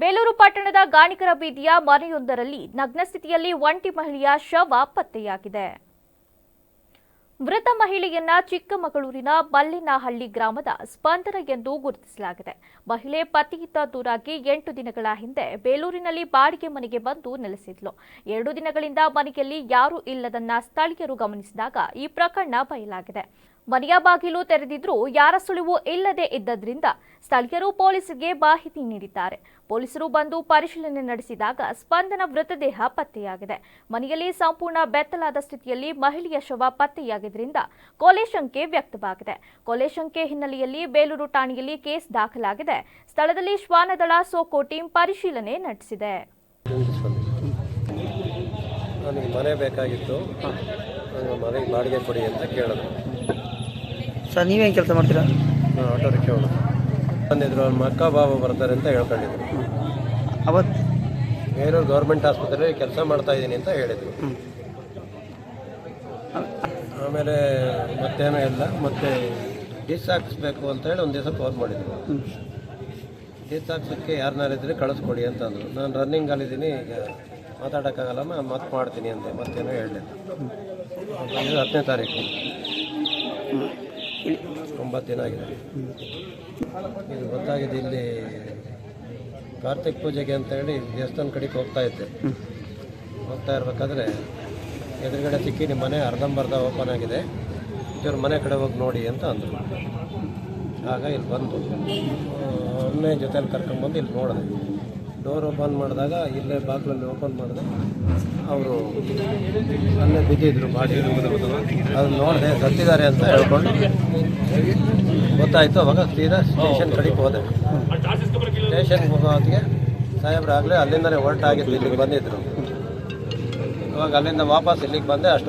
ಬೇಲೂರು ಪಟ್ಟಣದ ಗಾಣಿಕರ ಬೀದಿಯ ಮನೆಯೊಂದರಲ್ಲಿ ನಗ್ನ ಸ್ಥಿತಿಯಲ್ಲಿ ಒಂಟಿ ಮಹಿಳೆಯ ಶವ ಪತ್ತೆಯಾಗಿದೆ. ಮೃತ ಮಹಿಳೆಯನ್ನ ಚಿಕ್ಕಮಗಳೂರಿನ ಮಲ್ಲಿನಹಳ್ಳಿ ಗ್ರಾಮದ ಸ್ಪಂದನ ಎಂದು ಗುರುತಿಸಲಾಗಿದೆ. ಮಹಿಳೆ ಪತಿಯಿಂದ ದೂರಾಗಿ ಎಂಟು ದಿನಗಳ ಹಿಂದೆ ಬೇಲೂರಿನಲ್ಲಿ ಬಾಡಿಗೆ ಮನೆಗೆ ಬಂದು ನೆಲೆಸಿದ್ಲು. ಎರಡು ದಿನಗಳಿಂದ ಮನೆಯಲ್ಲಿ ಯಾರೂ ಇಲ್ಲದನ್ನ ಸ್ಥಳೀಯರು ಗಮನಿಸಿದಾಗ ಈ ಪ್ರಕರಣ ಬಯಲಾಗಿದೆ. ಮನೆಯ ಬಾಗಿಲು ತೆರೆದಿದ್ರೂ ಯಾರ ಸುಳಿವು ಇಲ್ಲದೆ ಇದ್ದದ್ರಿಂದ ಸ್ಥಳೀಯರು ಪೊಲೀಸರಿಗೆ ಮಾಹಿತಿ ನೀಡಿದ್ದಾರೆ. ಪೊಲೀಸರು ಬಂದು ಪರಿಶೀಲನೆ ನಡೆಸಿದಾಗ ಸ್ಪಂದನ ಮೃತದೇಹ ಪತ್ತೆಯಾಗಿದೆ. ಮನೆಯಲ್ಲಿ ಸಂಪೂರ್ಣ ಬೆತ್ತಲಾದ ಸ್ಥಿತಿಯಲ್ಲಿ ಮಹಿಳೆಯ ಶವ ಪತ್ತೆಯಾಗಿದ್ದರಿಂದ ಕೊಲೆ ಶಂಕೆ ವ್ಯಕ್ತವಾಗಿದೆ. ಕೊಲೆ ಶಂಕೆ ಹಿನ್ನೆಲೆಯಲ್ಲಿ ಬೇಲೂರು ಠಾಣೆಯಲ್ಲಿ ಕೇಸ್ ದಾಖಲಾಗಿದೆ. ಸ್ಥಳದಲ್ಲಿ ಶ್ವಾನದಳ ಸೋಕೋ ಟೀಂ ಪರಿಶೀಲನೆ ನಡೆಸಿದೆ. ಮನೆ ಬೇಕಾಗಿತ್ತು. ಮನೆಗೆ ಬಾಡಿಗೆ ಕೊಡಿ ಅಂತ ಕೇಳಿದ್ರು. ಸರ್ ನೀವೇನು ಕೆಲಸ ಮಾಡ್ತೀರಾ? ಆಟೋ ರಿಕ್ಷಾ ಬಂದಿದ್ರು ಅವ್ರ ಮಕ್ಕ ಬಾಬಾ ಬರ್ತಾರೆ ಅಂತ ಹೇಳ್ಕೊಂಡಿದ್ರು. ಅವತ್ತು ಬೇರೆ ಗೌರ್ಮೆಂಟ್ ಆಸ್ಪತ್ರೆಯಲ್ಲಿ ಕೆಲಸ ಮಾಡ್ತಾ ಇದ್ದೀನಿ ಅಂತ ಹೇಳಿದರು. ಆಮೇಲೆ ಮತ್ತೇನೂ ಇಲ್ಲ. ಮತ್ತೆ ಡಿಸ್ ಹಾಕಿಸ್ಬೇಕು ಅಂತ ಹೇಳಿ ಒಂದು ದಿವಸ ಫೋನ್ ಮಾಡಿದ್ರು. ಡಿಸ್ ಹಾಕ್ಸೋಕ್ಕೆ ಯಾರನ್ನಾರಿದ್ರೆ ಕಳಿಸ್ಕೊಡಿ ಅಂತ ಅಂದರು. ನಾನು ರನ್ನಿಂಗಲ್ಲಿದ್ದೀನಿ ಈಗ ಮಾತಾಡೋಕ್ಕಾಗಲ್ಲಮ್ಮ ಮತ್ತೆ ಮಾಡ್ತೀನಿ ಅಂತ ಮತ್ತೇನೋ ಹೇಳಿದೆ ಇದು ಹತ್ತನೇ ತಾರೀಕು. ಇಲ್ಲಿ ಒಂಬತ್ತು ದಿನ ಆಗಿದೆ ಇದು ಗೊತ್ತಾಗಿದೆ ಇಲ್ಲಿ ಕಾರ್ತಿಕ್ ಪೂಜೆಗೆ ಅಂತ ಹೇಳಿ ದೇವಸ್ಥಾನ ಕಡೆಗೆ ಹೋಗ್ತಾ ಇದ್ದೆ. ಹೋಗ್ತಾ ಇರ್ಬೇಕಾದ್ರೆ ಎದುರುಗಡೆ ಸಿಕ್ಕಿ ನಿಮ್ಮ ಮನೆ ಅರ್ಧಂಬರ್ಧ ಓಪನ್ ಆಗಿದೆ. ಇವ್ರ ಮನೆ ಕಡೆ ಹೋಗಿ ನೋಡಿ ಅಂತ ಅಂದರು. ಆಗ ಇಲ್ಲಿ ಬಂದು ಒಮ್ಮೆ ಜೊತೆಯಲ್ಲಿ ಕರ್ಕೊಂಡ್ಬಂದು ಇಲ್ಲಿ ನೋಡಿದೆ. ಡೋರ್ ಓಪನ್ ಮಾಡಿದಾಗ ಇಲ್ಲೇ ಬಾಗಿಲಲ್ಲಿ ಓಪನ್ ಮಾಡಿದೆ. ಅವರು ಅಲ್ಲೇ ಬಿದ್ದಿದ್ರು. ಬಾಡಿ ಅದನ್ನ ನೋಡಿದೆ, ಸತ್ತಿದ್ದಾರೆ ಅಂತ ಹೇಳ್ಕೊಂಡು ಗೊತ್ತಾಯಿತು. ಅವಾಗ ಸೀದಾ ಸ್ಟೇಷನ್ ಕಡೆಗೆ ಹೋದೆ. ಸ್ಟೇಷನ್ಗೆ ಹೋಗೋತ್ತಿಗೆ ಸಾಹೇಬ್ರಾಗಲೇ ಅಲ್ಲಿಂದಲೇ ಹೊರಟಾಗಿದ್ದು ಇಲ್ಲಿಗೆ ಬಂದಿದ್ರು. ಅವಾಗ ಅಲ್ಲಿಂದ ವಾಪಸ್ ಇಲ್ಲಿಗೆ ಬಂದೆ, ಅಷ್ಟು